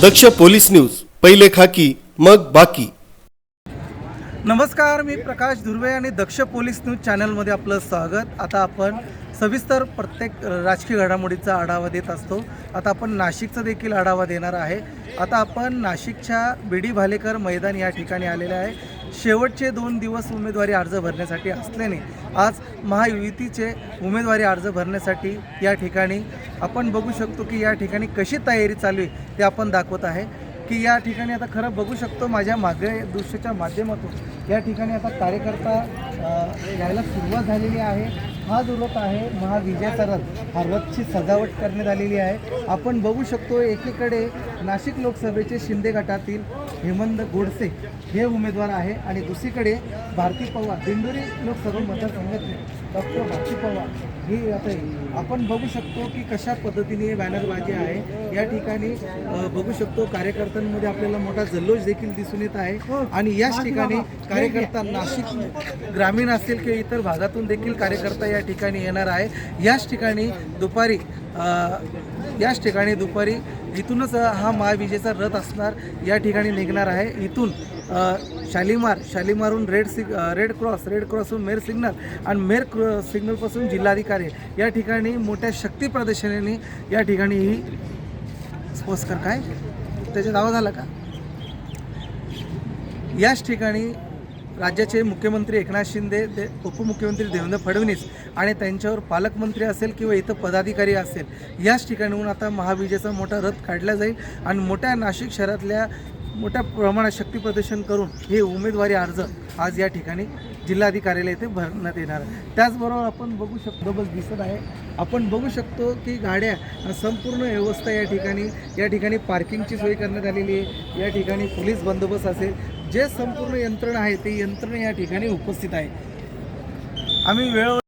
दक्ष police news पहिले खाकी मग बाकी. नमस्कार मी प्रकाश धुर्वे आणि दक्ष पोलीस न्यूज चॅनलमध्ये आपलं स्वागत. आता आपण सविस्तर प्रत्येक राजकीय घडामोडीचा आढावा देत असतो. आता आपण नाशिकचा देखील आढावा देणार आहे. आता आपण नाशिकच्या बी डी भालेकर मैदान या ठिकाणी आलेले आहे. शेवटचे दोन दिवस उमेदवारी अर्ज भरण्यासाठी असल्याने आज महायुतीचे उमेदवारी अर्ज भरण्यासाठी या ठिकाणी आपण बघू शकतो की या ठिकाणी कशी तयारी चालू आहे ते आपण दाखवत आहे की या ठिकाणी आता खरं बघू शकतो माझ्या मागे दृश्याच्या माध्यमातून या ठिकाणी आता कार्यकर्ता यायला सुरुवात झालेली आहे. हा जो रथ आहे महाविजयाचा रथ हा रथची सजावट करण्यात आलेली आहे. आपण बघू शकतो एकीकडे नाशिक लोकसभेचे शिंदे गटातील हेमंत गोडसे हे उमेदवार आहे आणि दुसरीकडे भारती पवार दिंडोरी लोकसभा मतदारसंघातले डॉक्टर भारती पवार ही आता आपण बघू शकतो की कशा पद्धतीने बॅनरबाजी आहे. या ठिकाणी बघू शकतो कार्यकर्त्यांमध्ये आपल्याला मोठा जल्लोष देखील दिसून येत आहे. आणि याच ठिकाणी कार्यकर्ता नाशिक ग्रामीण असेल किंवा इतर भागातून देखील कार्यकर्ता या ठिकाणी येणार आहे. याच ठिकाणी दुपारी याच ठिकाणी दुपारी इथूनच हा हा महाविजेचा रथ असणार या ठिकाणी निघणार आहे. इथून शालिमार शालिमारहून रेड सिग रेड क्रॉस रेड क्रॉसहून मेर सिग्नल आणि मेर क्रॉ सिग्नलपासून जिल्हाधिकारी या ठिकाणी मोठ्या शक्ती प्रदर्शनाने या ठिकाणी ही स्पोस्कर काय? त्याच्या दावा झाला का? याच ठिकाणी राज्याचे मुख्यमंत्री एकनाथ शिंदे ते उपमुख्यमंत्री देवेंद्र फडणवीस आणि त्यांच्यावर पालकमंत्री असेल किंवा इथं पदाधिकारी असेल याच ठिकाणीहून आता महाविजेचा मोठा रथ काढला जाईल आणि मोठ्या नाशिक शहरातल्या मोठ्या प्रमाणात शक्तीप्रदर्शन करून हे उमेदवारी अर्ज आज या ठिकाणी जिल्हाधिकाऱ्याला इथे भरण्यात येणार आहे. त्याचबरोबर आपण बघू शकतो बस दिसत आहे आपण बघू शकतो की गाड्या संपूर्ण व्यवस्था या ठिकाणी या ठिकाणी पार्किंगची सोय करण्यात आलेली आहे या ठिकाणी पोलीस बंदोबस्त असेल जे संपूर्ण यंत्रणा आहे ते यंत्रणा या ठिकाणी उपस्थित आहे. आम्ही वेळो